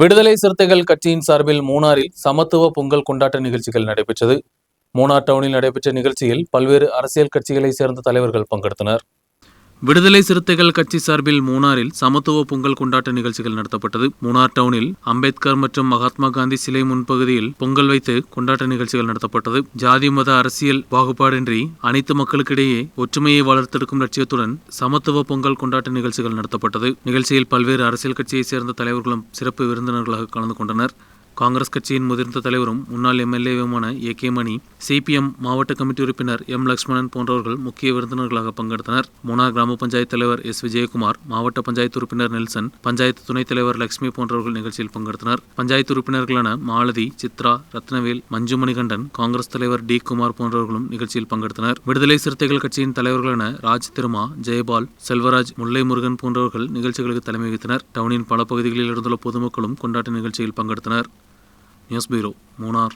விடுதலை சிறுத்தைகள் கட்சியின் சார்பில் மூணாரில் சமத்துவ பொங்கல் கொண்டாட்ட நிகழ்ச்சிகள் நடைபெற்றது. மூணார் டவுனில் நடைபெற்ற நிகழ்ச்சியில் பல்வேறு அரசியல் கட்சிகளைச் சேர்ந்த தலைவர்கள் பங்கெடுத்தனர். விடுதலை சிறுத்தைகள் கட்சி சார்பில் மூணாரில் சமத்துவ பொங்கல் கொண்டாட்ட நிகழ்ச்சிகள் நடத்தப்பட்டது. மூணார் டவுனில் அம்பேத்கர் மற்றும் மகாத்மா காந்தி சிலை முன்பகுதியில் பொங்கல் வைத்து கொண்டாட்ட நிகழ்ச்சிகள் நடத்தப்பட்டது. ஜாதி மத அரசியல் பாகுபாடின்றி அனைத்து மக்களுக்கிடையே ஒற்றுமையை வளர்த்தெடுக்கும் லட்சியத்துடன் சமத்துவ பொங்கல் கொண்டாட்ட நிகழ்ச்சிகள் நடத்தப்பட்டது. நிகழ்ச்சியில் பல்வேறு அரசியல் கட்சியைச் சேர்ந்த தலைவர்களும் சிறப்பு விருந்தினர்களாக கலந்து கொண்டனர். காங்கிரஸ் கட்சியின் முதிர்ந்த தலைவரும் முன்னாள் எம்எல்ஏவுமான ஏ. கே. மணி சிபிஎம் மாவட்ட கமிட்டி உறுப்பினர் எம். லக்ஷ்மணன் போன்றவர்கள் முக்கிய விருந்தினர்களாக பங்கெடுத்தனர். மூணார் கிராம பஞ்சாயத்து தலைவர் எஸ். விஜயகுமார் மாவட்ட பஞ்சாயத்து உறுப்பினர் நெல்சன் பஞ்சாயத்து துணைத் தலைவர் லட்சுமி போன்றவர்கள் நிகழ்ச்சியில் பங்கெடுத்தனர். பஞ்சாயத்து உறுப்பினர்களான மாலதி சித்ரா ரத்னவேல் மஞ்சு மணிகண்டன் காங்கிரஸ் தலைவர் டி. குமார் போன்றவர்களும் நிகழ்ச்சியில் பங்கெடுத்தனர். விடுதலை சிறுத்தைகள் கட்சியின் தலைவர்களான ராஜ் திருமா ஜெயபால் செல்வராஜ் முல்லை முருகன் போன்றவர்கள் நிகழ்ச்சிகளுக்கு தலைமை வகித்தனர். டவுனின் பல பகுதிகளில் இருந்துள்ள பொதுமக்களும் கொண்டாட்ட நிகழ்ச்சியில் பங்கெடுத்தனர். நியூஸ் பீரோ மூணார்.